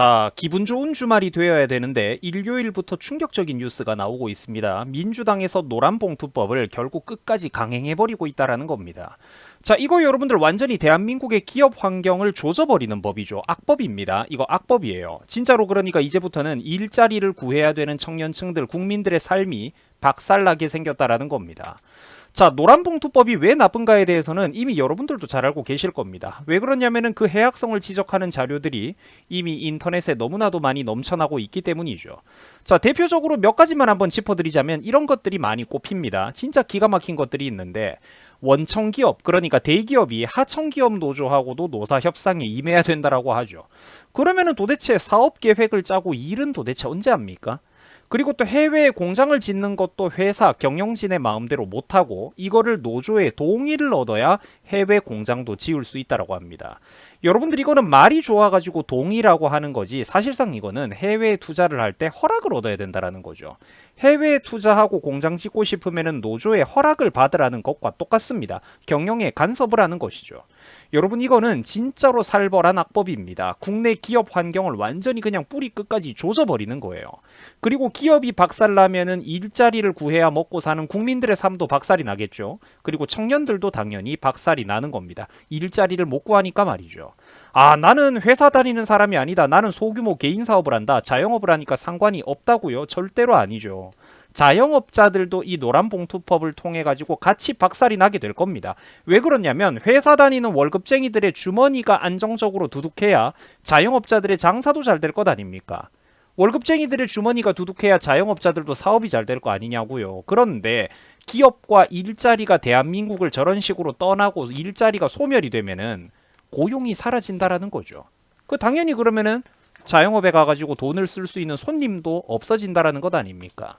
자, 기분 좋은 주말이 되어야 되는데 일요일부터 충격적인 뉴스가 나오고 있습니다. 민주당에서 노란봉투법을 결국 끝까지 강행해버리고 있다라는 겁니다. 자, 이거 여러분들 완전히 대한민국의 기업 환경을 조져버리는 법이죠. 악법입니다. 이거 악법이에요. 진짜로 그러니까 이제부터는 일자리를 구해야 되는 청년층들, 국민들의 삶이 박살나게 생겼다라는 겁니다. 자, 노란봉투법이 왜 나쁜가에 대해서는 이미 여러분들도 잘 알고 계실 겁니다. 왜 그러냐면은 그 해악성을 지적하는 자료들이 이미 인터넷에 너무나도 많이 넘쳐나고 있기 때문이죠. 자, 대표적으로 몇 가지만 한번 짚어드리자면 이런 것들이 많이 꼽힙니다. 진짜 기가 막힌 것들이 있는데 원청 기업, 그러니까 대기업이 하청 기업 노조하고도 노사 협상에 임해야 된다라고 하죠. 그러면은 도대체 사업 계획을 짜고 일은 도대체 언제 합니까? 그리고 또 해외에 공장을 짓는 것도 회사 경영진의 마음대로 못하고 이거를 노조의 동의를 얻어야 해외 공장도 지을 수 있다라고 합니다. 여러분들 이거는 말이 좋아가지고 동의라고 하는 거지 사실상 이거는 해외에 투자를 할 때 허락을 얻어야 된다라는 거죠. 해외에 투자하고 공장 짓고 싶으면은 노조의 허락을 받으라는 것과 똑같습니다. 경영에 간섭을 하는 것이죠. 여러분 이거는 진짜로 살벌한 악법입니다. 국내 기업 환경을 완전히 그냥 뿌리 끝까지 조져버리는 거예요. 그리고 기업이 박살나면은 일자리를 구해야 먹고 사는 국민들의 삶도 박살이 나겠죠. 그리고 청년들도 당연히 박살이 나는 겁니다. 일자리를 못 구하니까 말이죠. 아, 나는 회사 다니는 사람이 아니다. 나는 소규모 개인 사업을 한다. 자영업을 하니까 상관이 없다고요. 절대로 아니죠. 자영업자들도 이 노란봉투법을 통해 가지고 같이 박살이 나게 될 겁니다. 왜 그러냐면 회사 다니는 월급쟁이들의 주머니가 안정적으로 두둑해야 자영업자들의 장사도 잘 될 것 아닙니까? 월급쟁이들의 주머니가 두둑해야 자영업자들도 사업이 잘 될 거 아니냐고요. 그런데 기업과 일자리가 대한민국을 저런 식으로 떠나고 일자리가 소멸이 되면은 고용이 사라진다라는 거죠. 그 당연히 그러면은 자영업에 가가지고 돈을 쓸 수 있는 손님도 없어진다라는 것 아닙니까?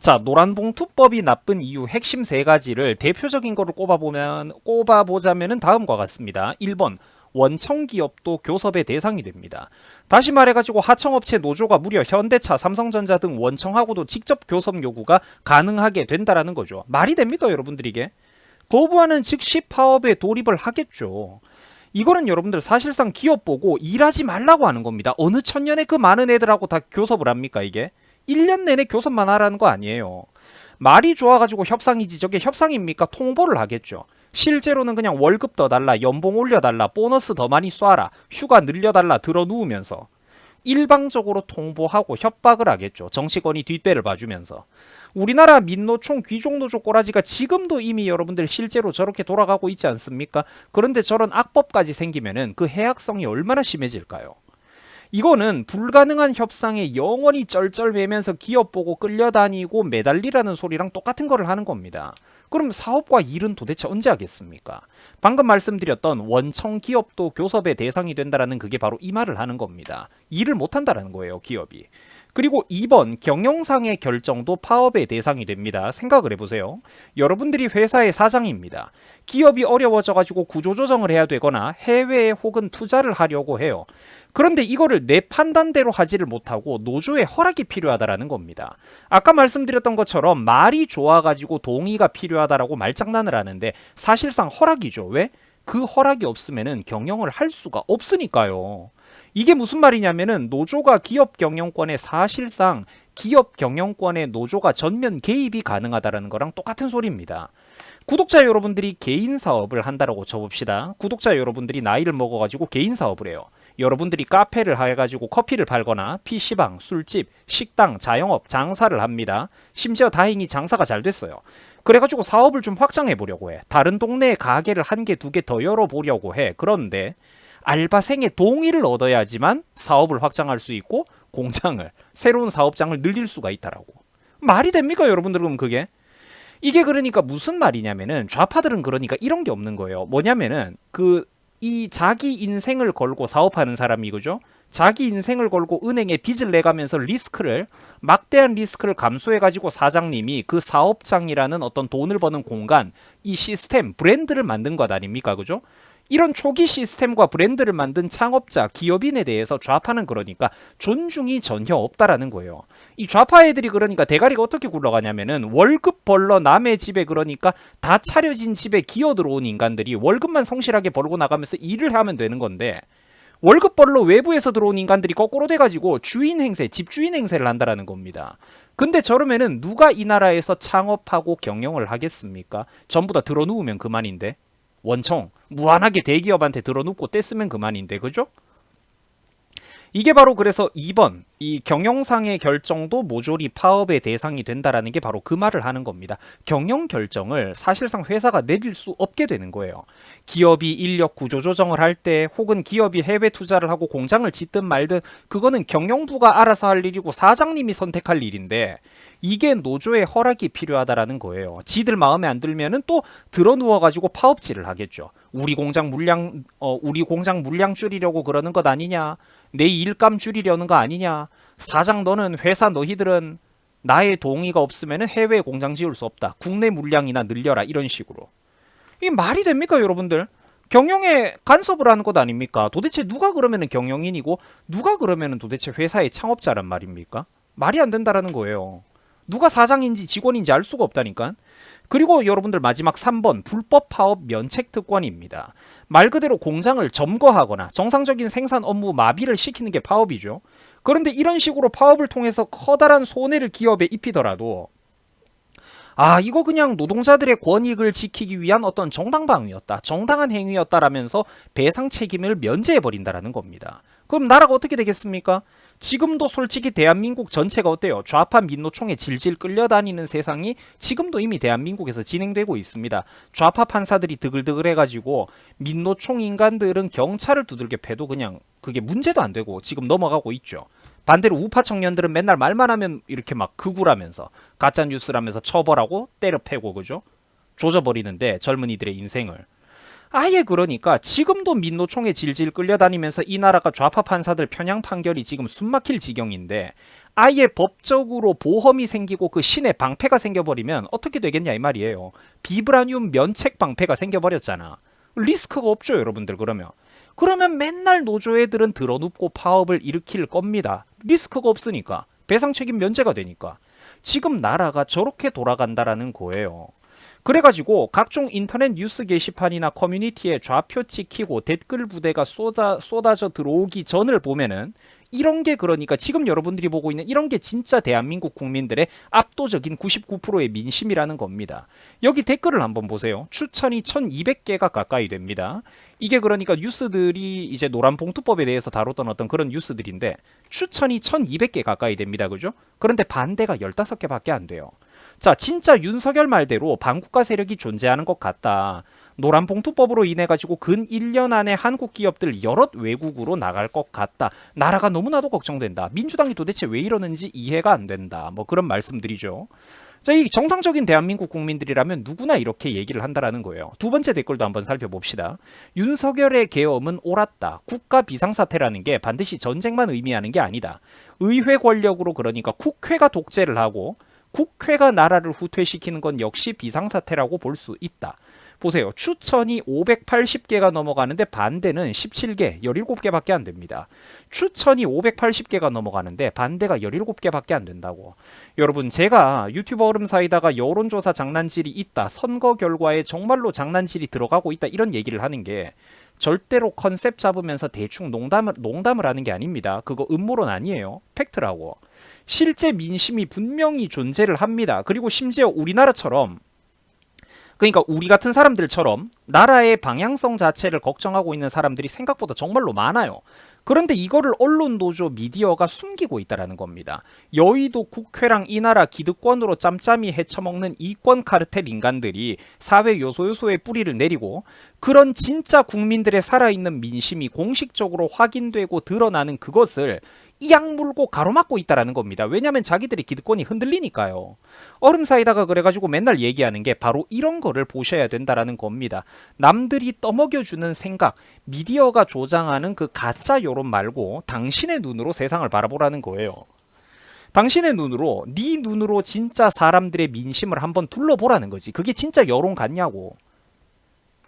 자, 노란봉투법이 나쁜 이유 핵심 세 가지를 대표적인 거를 꼽아보면 꼽아보자면은 다음과 같습니다. 1번 원청 기업도 교섭의 대상이 됩니다. 다시 말해가지고 하청업체 노조가 무려 현대차, 삼성전자 등 원청하고도 직접 교섭 요구가 가능하게 된다라는 거죠. 말이 됩니까, 여러분들 이게? 거부하는 즉시 파업에 돌입을 하겠죠. 이거는 여러분들 사실상 기업 보고 일하지 말라고 하는 겁니다. 어느 천년에 그 많은 애들하고 다 교섭을 합니까, 이게? 1년 내내 교섭만 하라는 거 아니에요. 말이 좋아가지고 협상이지 저게 협상입니까? 통보를 하겠죠. 실제로는 그냥 월급 더 달라, 연봉 올려달라, 보너스 더 많이 쏴라, 휴가 늘려달라 들어 누우면서 일방적으로 통보하고 협박을 하겠죠. 정치권이 뒷배를 봐주면서. 우리나라 민노총 귀족노조 꼬라지가 지금도 이미 여러분들 실제로 저렇게 돌아가고 있지 않습니까? 그런데 저런 악법까지 생기면은 그 해악성이 얼마나 심해질까요? 이거는 불가능한 협상에 영원히 쩔쩔매면서 기업 보고 끌려다니고 매달리라는 소리랑 똑같은 거를 하는 겁니다. 그럼 사업과 일은 도대체 언제 하겠습니까? 방금 말씀드렸던 원청 기업도 교섭의 대상이 된다라는 그게 바로 이 말을 하는 겁니다. 일을 못 한다라는 거예요, 기업이. 그리고 2번 경영상의 결정도 파업의 대상이 됩니다. 생각을 해보세요. 여러분들이 회사의 사장입니다. 기업이 어려워져가지고 구조조정을 해야 되거나 해외에 혹은 투자를 하려고 해요. 그런데 이거를 내 판단대로 하지를 못하고 노조의 허락이 필요하다라는 겁니다. 아까 말씀드렸던 것처럼 말이 좋아가지고 동의가 필요하다라고 말장난을 하는데 사실상 허락이죠. 왜? 그 허락이 없으면은 경영을 할 수가 없으니까요. 이게 무슨 말이냐면은 노조가 기업 경영권에 사실상 기업 경영권에 노조가 전면 개입이 가능하다라는 거랑 똑같은 소리입니다. 구독자 여러분들이 개인 사업을 한다라고 쳐봅시다. 구독자 여러분들이 나이를 먹어가지고 개인 사업을 해요. 여러분들이 카페를 해가지고 커피를 팔거나 PC방, 술집, 식당, 자영업, 장사를 합니다. 심지어 다행히 장사가 잘 됐어요. 그래가지고 사업을 좀 확장해 보려고 해. 다른 동네에 가게를 한 개, 두 개 더 열어보려고 해. 그런데 알바생의 동의를 얻어야지만 사업을 확장할 수 있고 공장을, 새로운 사업장을 늘릴 수가 있다라고. 말이 됩니까, 여러분들? 그럼 그게? 이게 그러니까 무슨 말이냐면은 좌파들은 그러니까 이런 게 없는 거예요. 뭐냐면은 그 이 자기 인생을 걸고 사업하는 사람이 그죠? 자기 인생을 걸고 은행에 빚을 내가면서 리스크를 막대한 리스크를 감수해 가지고 사장님이 그 사업장이라는 어떤 돈을 버는 공간, 이 시스템, 브랜드를 만든 것 아닙니까? 그죠? 이런 초기 시스템과 브랜드를 만든 창업자, 기업인에 대해서 좌파는 그러니까 존중이 전혀 없다라는 거예요. 이 좌파 애들이 그러니까 대가리가 어떻게 굴러가냐면은 월급 벌러 남의 집에 그러니까 다 차려진 집에 기어 들어온 인간들이 월급만 성실하게 벌고 나가면서 일을 하면 되는 건데 월급 벌러 외부에서 들어온 인간들이 거꾸로 돼가지고 주인 행세, 집주인 행세를 한다라는 겁니다. 근데 저러면은 누가 이 나라에서 창업하고 경영을 하겠습니까? 전부 다 들어누우면 그만인데. 원청, 무한하게 대기업한테 들어눕고 떼쓰면 그만인데, 그죠? 이게 바로 그래서 2번 이 경영상의 결정도 모조리 파업의 대상이 된다라는 게 바로 그 말을 하는 겁니다. 경영 결정을 사실상 회사가 내릴 수 없게 되는 거예요. 기업이 인력 구조 조정을 할 때 혹은 기업이 해외 투자를 하고 공장을 짓든 말든 그거는 경영부가 알아서 할 일이고 사장님이 선택할 일인데 이게 노조의 허락이 필요하다라는 거예요. 지들 마음에 안 들면은 또 들어 누워 가지고 파업질을 하겠죠. 우리 공장 물량 어 우리 공장 물량 줄이려고 그러는 것 아니냐? 내 일감 줄이려는 거 아니냐? 사장 너는 회사 너희들은 나의 동의가 없으면 해외 공장 지을 수 없다. 국내 물량이나 늘려라 이런 식으로. 이게 말이 됩니까, 여러분들? 경영에 간섭을 하는 것 아닙니까? 도대체 누가 그러면은 경영인이고 누가 그러면은 도대체 회사의 창업자란 말입니까? 말이 안 된다라는 거예요. 누가 사장인지 직원인지 알 수가 없다니까. 그리고 여러분들 마지막 3번 불법 파업 면책 특권입니다. 말 그대로 공장을 점거하거나 정상적인 생산 업무 마비를 시키는 게 파업이죠. 그런데 이런 식으로 파업을 통해서 커다란 손해를 기업에 입히더라도 아, 이거 그냥 노동자들의 권익을 지키기 위한 어떤 정당방위였다. 정당한 행위였다라면서 배상 책임을 면제해버린다라는 겁니다. 그럼 나라가 어떻게 되겠습니까? 지금도 솔직히 대한민국 전체가 어때요? 좌파 민노총에 질질 끌려다니는 세상이 지금도 이미 대한민국에서 진행되고 있습니다. 좌파 판사들이 드글드글 해가지고 민노총 인간들은 경찰을 두들겨 패도 그냥 그게 문제도 안 되고 지금 넘어가고 있죠. 반대로 우파 청년들은 맨날 말만 하면 이렇게 막 극우라면서 가짜 뉴스라면서 처벌하고 때려 패고 그죠? 조져버리는데 젊은이들의 인생을 아예 그러니까 지금도 민노총에 질질 끌려다니면서 이 나라가 좌파 판사들 편향 판결이 지금 숨막힐 지경인데 아예 법적으로 보험이 생기고 그 신의 방패가 생겨버리면 어떻게 되겠냐 이 말이에요. 비브라늄 면책 방패가 생겨버렸잖아. 리스크가 없죠 여러분들 그러면. 그러면 맨날 노조 애들은 들어눕고 파업을 일으킬 겁니다. 리스크가 없으니까. 배상 책임 면제가 되니까. 지금 나라가 저렇게 돌아간다라는 거예요. 그래가지고 각종 인터넷 뉴스 게시판이나 커뮤니티에 좌표 찍히고 댓글 부대가 쏟아, 쏟아져 들어오기 전을 보면은 이런 게 그러니까 지금 여러분들이 보고 있는 이런 게 진짜 대한민국 국민들의 압도적인 99%의 민심이라는 겁니다. 여기 댓글을 한번 보세요. 추천이 1200개가 가까이 됩니다. 이게 그러니까 뉴스들이 이제 노란 봉투법에 대해서 다뤘던 어떤 그런 뉴스들인데 추천이 1200개 가까이 됩니다. 그죠? 그런데 반대가 15개밖에 안 돼요. 자, 진짜 윤석열 말대로 반국가 세력이 존재하는 것 같다. 노란 봉투법으로 인해 가지고 근 1년 안에 한국 기업들 여럿 외국으로 나갈 것 같다. 나라가 너무나도 걱정된다. 민주당이 도대체 왜 이러는지 이해가 안 된다. 뭐 그런 말씀드리죠. 자, 이 정상적인 대한민국 국민들이라면 누구나 이렇게 얘기를 한다라는 거예요. 두 번째 댓글도 한번 살펴봅시다. 윤석열의 계엄은 옳았다. 국가 비상사태라는 게 반드시 전쟁만 의미하는 게 아니다. 의회 권력으로 그러니까 국회가 독재를 하고 국회가 나라를 후퇴시키는 건 역시 비상사태라고 볼 수 있다. 보세요. 추천이 580개가 넘어가는데 반대는 17개, 17개밖에 안 됩니다. 추천이 580개가 넘어가는데 반대가 17개밖에 안 된다고. 여러분, 제가 유튜버 얼음 사이다가 여론조사 장난질이 있다. 선거 결과에 정말로 장난질이 들어가고 있다. 이런 얘기를 하는 게 절대로 컨셉 잡으면서 대충 농담을, 농담을 하는 게 아닙니다. 그거 음모론 아니에요. 팩트라고. 실제 민심이 분명히 존재를 합니다. 그리고 심지어 우리나라처럼 그러니까 우리 같은 사람들처럼 나라의 방향성 자체를 걱정하고 있는 사람들이 생각보다 정말로 많아요. 그런데 이거를 언론 노조 미디어가 숨기고 있다라는 겁니다. 여의도 국회랑 이 나라 기득권으로 짬짬이 헤쳐먹는 이권 카르텔 인간들이 사회 요소 요소의 뿌리를 내리고 그런 진짜 국민들의 살아있는 민심이 공식적으로 확인되고 드러나는 그것을 이악 물고 가로막고 있다라는 겁니다. 왜냐하면 자기들의 기득권이 흔들리니까요. 얼음 사이다가 그래가지고 맨날 얘기하는 게 바로 이런 거를 보셔야 된다라는 겁니다. 남들이 떠먹여주는 생각, 미디어가 조장하는 그 가짜 여론 말고 당신의 눈으로 세상을 바라보라는 거예요. 당신의 눈으로 네 눈으로 진짜 사람들의 민심을 한번 둘러보라는 거지. 그게 진짜 여론 같냐고.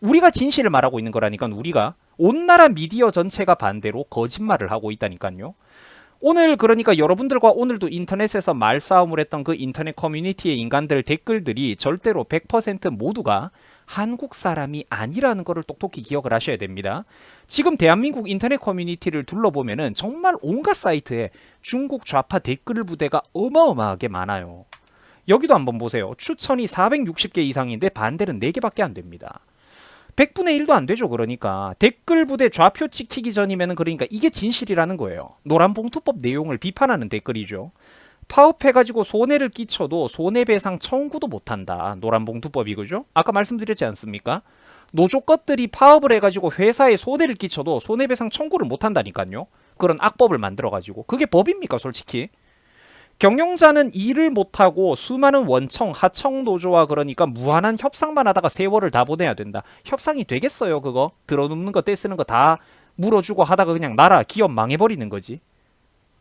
우리가 진실을 말하고 있는 거라니까 우리가 온 나라 미디어 전체가 반대로 거짓말을 하고 있다니까요. 오늘 그러니까 여러분들과 오늘도 인터넷에서 말싸움을 했던 그 인터넷 커뮤니티의 인간들 댓글들이 절대로 100% 모두가 한국 사람이 아니라는 것을 똑똑히 기억을 하셔야 됩니다. 지금 대한민국 인터넷 커뮤니티를 둘러보면은 정말 온갖 사이트에 중국 좌파 댓글 부대가 어마어마하게 많아요. 여기도 한번 보세요. 추천이 460개 이상인데 반대는 4개밖에 안 됩니다. 100분의 1도 안 되죠. 그러니까 댓글 부대 좌표 찍히기 전이면은 그러니까 이게 진실이라는 거예요. 노란 봉투법 내용을 비판하는 댓글이죠. 파업해가지고 손해를 끼쳐도 손해배상 청구도 못한다. 노란 봉투법이 그죠? 아까 말씀드렸지 않습니까? 노조 것들이 파업을 해가지고 회사에 손해를 끼쳐도 손해배상 청구를 못한다니까요. 그런 악법을 만들어가지고 그게 법입니까, 솔직히? 경영자는 일을 못하고 수많은 원청, 하청 노조와 그러니까 무한한 협상만 하다가 세월을 다 보내야 된다. 협상이 되겠어요, 그거? 들어눕는 거, 떼쓰는 거 다 물어주고 하다가 그냥 나라, 기업 망해버리는 거지.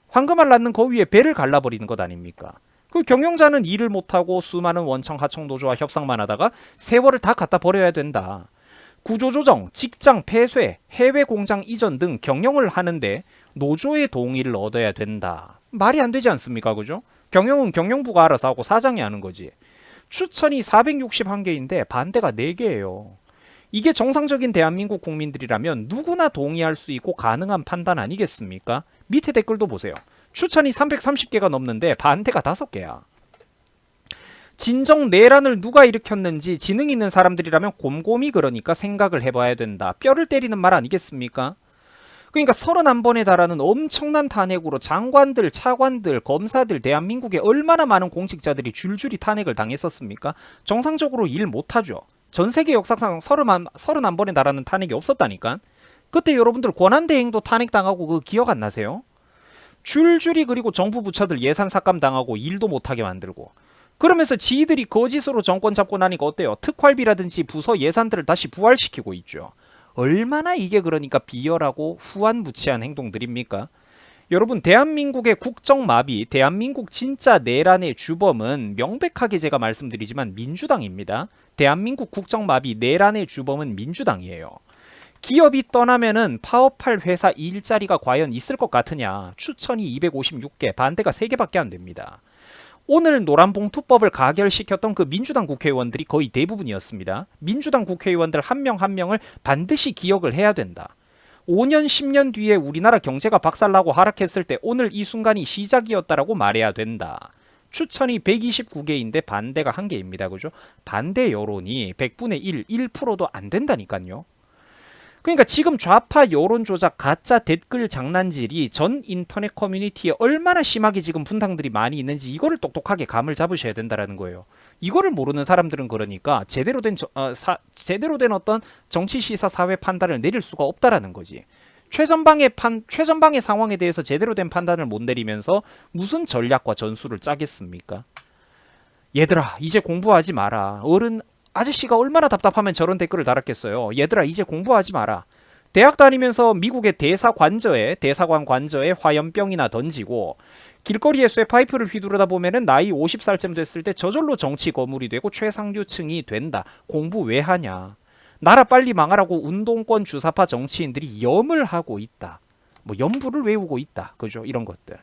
황금알 낳는 거 위에 배를 갈라버리는 것 아닙니까? 그 경영자는 일을 못하고 수많은 원청, 하청 노조와 협상만 하다가 세월을 다 갖다 버려야 된다. 구조조정, 직장 폐쇄, 해외 공장 이전 등 경영을 하는데 노조의 동의를 얻어야 된다. 말이 안 되지 않습니까? 그죠? 경영은 경영부가 알아서 하고 사장이 하는 거지. 추천이 461개인데 반대가 4개예요. 이게 정상적인 대한민국 국민들이라면 누구나 동의할 수 있고 가능한 판단 아니겠습니까? 밑에 댓글도 보세요. 추천이 330개가 넘는데 반대가 5개야. 진정 내란을 누가 일으켰는지 지능 있는 사람들이라면 곰곰이 그러니까 생각을 해봐야 된다. 뼈를 때리는 말 아니겠습니까? 그러니까 31번에 달하는 엄청난 탄핵으로 장관들, 차관들, 검사들, 대한민국에 얼마나 많은 공직자들이 줄줄이 탄핵을 당했었습니까? 정상적으로 일 못하죠. 전 세계 역사상 30, 31번에 달하는 탄핵이 없었다니까. 그때 여러분들 권한대행도 탄핵당하고 그 기억 안 나세요? 줄줄이 그리고 정부 부처들 예산 삭감 당하고 일도 못하게 만들고 그러면서 지들이 거짓으로 정권 잡고 나니까 어때요? 특활비라든지 부서 예산들을 다시 부활시키고 있죠. 얼마나 이게 그러니까 비열하고 후한무치한 행동들입니까? 여러분 대한민국의 국정마비, 대한민국 진짜 내란의 주범은 명백하게 제가 말씀드리지만 민주당입니다. 대한민국 국정마비 내란의 주범은 민주당이에요. 기업이 떠나면은 파업할 회사 일자리가 과연 있을 것 같으냐? 추천이 256개, 반대가 3개밖에 안 됩니다. 오늘 노란봉투법을 가결시켰던 그 민주당 국회의원들이 거의 대부분이었습니다. 민주당 국회의원들 한명한 명을 반드시 기억을 해야 된다. 5년, 10년 뒤에 우리나라 경제가 박살나고 하락했을 때 오늘 이 순간이 시작이었다라고 말해야 된다. 추천이 129개인데 반대가 1개입니다. 그죠? 반대 여론이 100분의 1, 1%도 안 된다니까요. 그러니까 지금 좌파 여론 조작 가짜 댓글 장난질이 전 인터넷 커뮤니티에 얼마나 심하게 지금 분탕들이 많이 있는지 이거를 똑똑하게 감을 잡으셔야 된다라는 거예요. 이거를 모르는 사람들은 그러니까 제대로 된 저, 어, 사, 제대로 된 어떤 정치 시사 사회 판단을 내릴 수가 없다라는 거지. 최전방의 판 최전방의 상황에 대해서 제대로 된 판단을 못 내리면서 무슨 전략과 전술을 짜겠습니까? 얘들아 이제 공부하지 마라. 어른 아저씨가 얼마나 답답하면 저런 댓글을 달았겠어요. 얘들아 이제 공부하지 마라. 대학 다니면서 미국의 대사 관저에 대사관 관저에 화염병이나 던지고 길거리에 쇠파이프를 휘두르다 보면은 나이 50살쯤 됐을 때 저절로 정치 거물이 되고 최상류층이 된다. 공부 왜 하냐? 나라 빨리 망하라고 운동권 주사파 정치인들이 염을 하고 있다. 뭐 염부를 외우고 있다. 그죠? 이런 것들.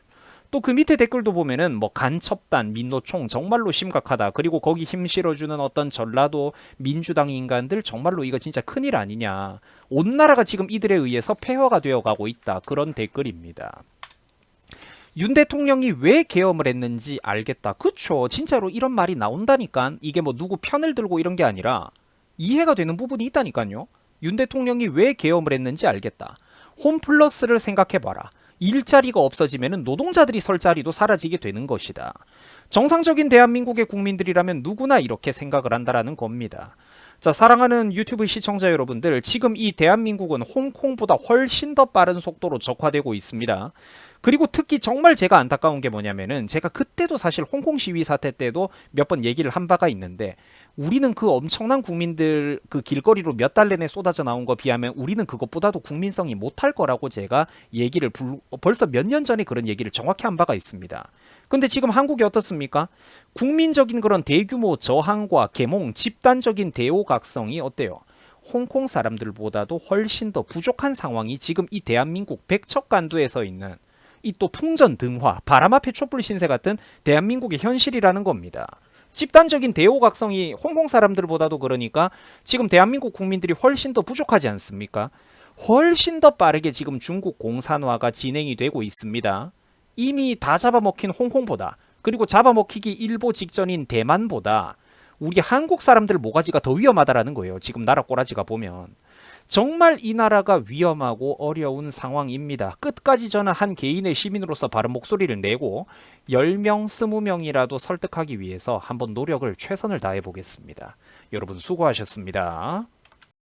또 그 밑에 댓글도 보면은 뭐 간첩단, 민노총 정말로 심각하다. 그리고 거기 힘 실어주는 어떤 전라도 민주당 인간들 정말로 이거 진짜 큰일 아니냐. 온 나라가 지금 이들에 의해서 폐허가 되어가고 있다. 그런 댓글입니다. 윤 대통령이 왜 계엄을 했는지 알겠다. 그쵸. 진짜로 이런 말이 나온다니까. 이게 뭐 누구 편을 들고 이런 게 아니라 이해가 되는 부분이 있다니까요. 윤 대통령이 왜 계엄을 했는지 알겠다. 홈플러스를 생각해봐라. 일자리가 없어지면 노동자들이 설 자리도 사라지게 되는 것이다. 정상적인 대한민국의 국민들이라면 누구나 이렇게 생각을 한다라는 겁니다. 자, 사랑하는 유튜브 시청자 여러분들, 지금 이 대한민국은 홍콩보다 훨씬 더 빠른 속도로 적화되고 있습니다. 그리고 특히 정말 제가 안타까운 게 뭐냐면은 제가 그때도 사실 홍콩 시위 사태 때도 몇 번 얘기를 한 바가 있는데 우리는 그 엄청난 국민들 그 길거리로 몇 달 내내 쏟아져 나온 거 비하면 우리는 그것보다도 국민성이 못할 거라고 제가 얘기를 불, 벌써 몇 년 전에 그런 얘기를 정확히 한 바가 있습니다. 근데 지금 한국이 어떻습니까? 국민적인 그런 대규모 저항과 계몽, 집단적인 대오각성이 어때요? 홍콩 사람들보다도 훨씬 더 부족한 상황이 지금 이 대한민국 백척간두에 서 있는 이 또 풍전 등화, 바람 앞에 촛불 신세 같은 대한민국의 현실이라는 겁니다. 집단적인 대오각성이 홍콩 사람들보다도 그러니까 지금 대한민국 국민들이 훨씬 더 부족하지 않습니까? 훨씬 더 빠르게 지금 중국 공산화가 진행이 되고 있습니다. 이미 다 잡아먹힌 홍콩보다 그리고 잡아먹히기 일보 직전인 대만보다 우리 한국 사람들 모가지가 더 위험하다라는 거예요. 지금 나라 꼬라지가 보면. 정말 이 나라가 위험하고 어려운 상황입니다. 끝까지 저는 한 개인의 시민으로서 바른 목소리를 내고 10명, 20명이라도 설득하기 위해서 한번 노력을 최선을 다해 보겠습니다. 여러분 수고하셨습니다.